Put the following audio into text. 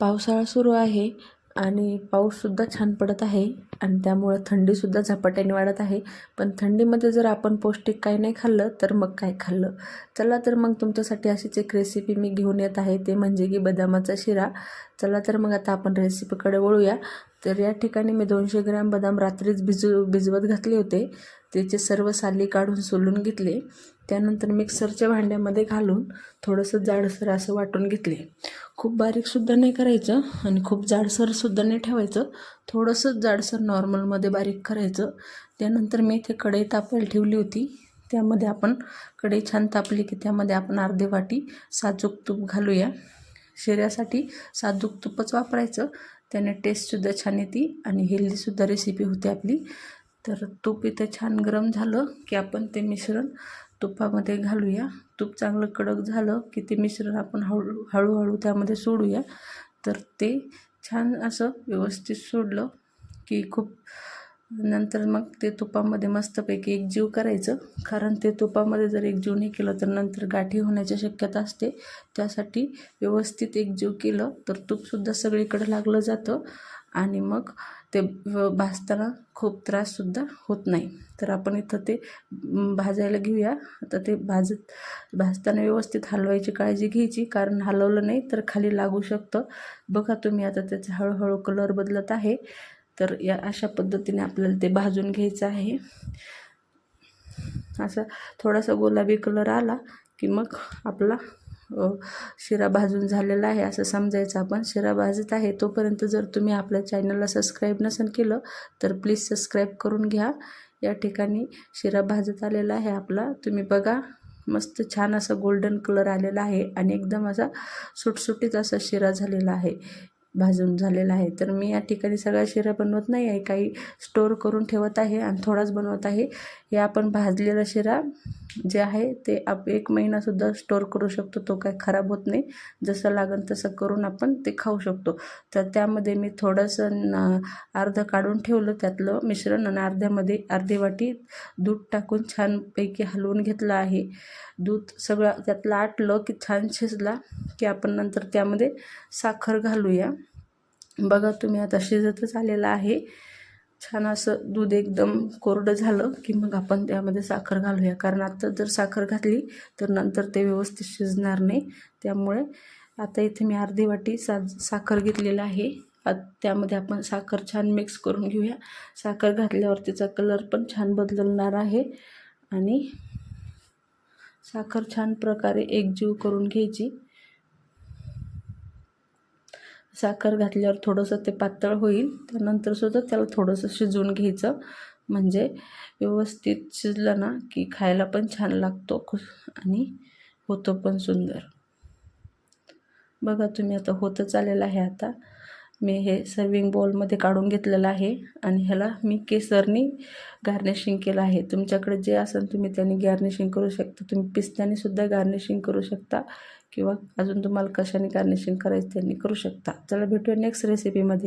पावसाळा सुरू आहे आणि पाऊससुद्धा छान पडत आहे आणि त्यामुळं थंडीसुद्धा झपाट्याने वाढत आहे. पण थंडीमध्ये जर आपण पौष्टिक काही नाही खाल्लं तर मग काय खाल्लं? चला तर मग तुमच्यासाठी अशीच एक रेसिपी मी घेऊन येत आहे. ते म्हणजे की बदामाचा शिरा. चला तर मग आता आपण रेसिपीकडे वळूया. तर या ठिकाणी मी दोनशे ग्रॅम बदाम रात्रीच भिजू भिजवत घातले होते. त्याचे सर्व साली काढून सोलून घेतले. त्यानंतर मिक्सरच्या भांड्यामध्ये घालून थोडंसं जाडसर असं वाटून घेतले. खूप बारीकसुद्धा नाही करायचं आणि खूप जाडसरसुद्धा नाही ठेवायचं. थोडंसं जाडसर नॉर्मलमध्ये बारीक करायचं. त्यानंतर मी इथे कढई तापायला ठेवली होती. त्यामध्ये आपण कढई छान तापली की त्यामध्ये आपण अर्धे वाटी साजूक तूप घालूया. शरीरासाठी साजूक तूपच वापरायचं. त्याने टेस्टसुद्धा छान येते आणि हेल्दीसुद्धा रेसिपी होते आपली. तर तूप इथं छान गरम झालं की आपण ते मिश्रण तुपामध्ये घालूया. तूप चांगलं कडक झालं की ते मिश्रण आपण हळू हळूहळू त्यामध्ये सोडूया. तर ते छान असं व्यवस्थित सोडलं की खूप नंतर मग ते तुपामध्ये मस्तपैकी एक जीव करायचं. कारण ते तुपामध्ये जर एक जीव नाही केलं तर नंतर गाठी होण्याची शक्यता असते. त्यासाठी व्यवस्थित एक जीव केलं तर तूपसुद्धा सगळीकडे लागलं जातं आणि मग ते भाजताना खूप त्राससुद्धा होत नाही. तर आपण इथं ते भाजायला घेऊया. आता ते भाजत भाजताना व्यवस्थित हलवायची काळजी घ्यायची. कारण हलवलं नाही तर खाली लागू शकतं. बघा तुम्ही आता त्याचा हळूहळू कलर बदलत आहे. तर या अशा पद्धतीने आपल्याला ते भाजून घ्यायचं आहे. असा थोडासा गुलाबी कलर आला की मग आपला शिरा भाजून झालेला आहे असं समजायचं आपण. शिरा भाजत आहे तोपर्यंत जर तुम्ही आपल्या चॅनलला सबस्क्राईब नसेल केलं तर प्लीज सबस्क्राईब करून घ्या. या ठिकाणी शिरा भाजत आलेला आहे आपला. तुम्ही बघा मस्त छान असा गोल्डन कलर आलेला आहे आणि एकदम असा सुटसुटीत असा शिरा झालेला आहे. भाजून झालेला आहे. तर मी या ठिकाणी सगळा शिरा बनवत नाही आहे. काही स्टोअर करून ठेवत आहे आणि थोडाच बनवत आहे. हे आपण भाजलेला शिरा जे आहे ते आप एक महिनासुद्धा स्टोअर करू शकतो. तो काय खराब होत नाही. जसं लागेल तसं करून आपण ते खाऊ शकतो. तर त्यामध्ये मी थोडंसं अर्धं काढून ठेवलं त्यातलं मिश्रण आणि अर्ध्यामध्ये अर्धी वाटी दूध टाकून छानपैकी हलवून घेतलं आहे. दूध सगळं त्यातलं आटलं की छान शिजला की आपण नंतर त्यामध्ये साखर घालूया. बघा तुम्ही आता शिजतच आलेलं आहे. छान असं दूध एकदम कोरडं झालं की मग आपण त्यामध्ये साखर घालूया. कारण आता जर साखर घातली तर नंतर ते व्यवस्थित शिजणार नाही. त्यामुळे आता इथे मी अर्धी वाटी सा साखर घेतलेलं आहे. त्यामध्ये आपण साखर छान मिक्स करून घेऊया. साखर घातल्यावर तिचा कलर पण छान बदलणार आहे. आणि साखर छान प्रकारे एकजीव करून घ्यायची. साखर घातल्यावर थोडंसं ते पातळ होईल. त्यानंतरसुद्धा त्याला थोडंसं शिजवून घ्यायचं. म्हणजे व्यवस्थित शिजलं ना की खायला पण छान लागतो. आणि होतो पण सुंदर. बघा तुम्ही आता होतच आलेलं आहे आता. मी हे सर्विंग बॉलमध्ये काढून घेतलेलं आहे आणि ह्याला मी केसरनी गार्निशिंग केलं आहे. तुमच्याकडे जे असेल तुम्ही त्याने गार्निशिंग करू शकता. तुम्ही पिस्त्यानेसुद्धा गार्निशिंग करू शकता किंवा अजून तुम्हाला कशाने गार्निशिंग करायचं त्यांनी करू शकता. चला भेटूया नेक्स्ट रेसिपीमध्ये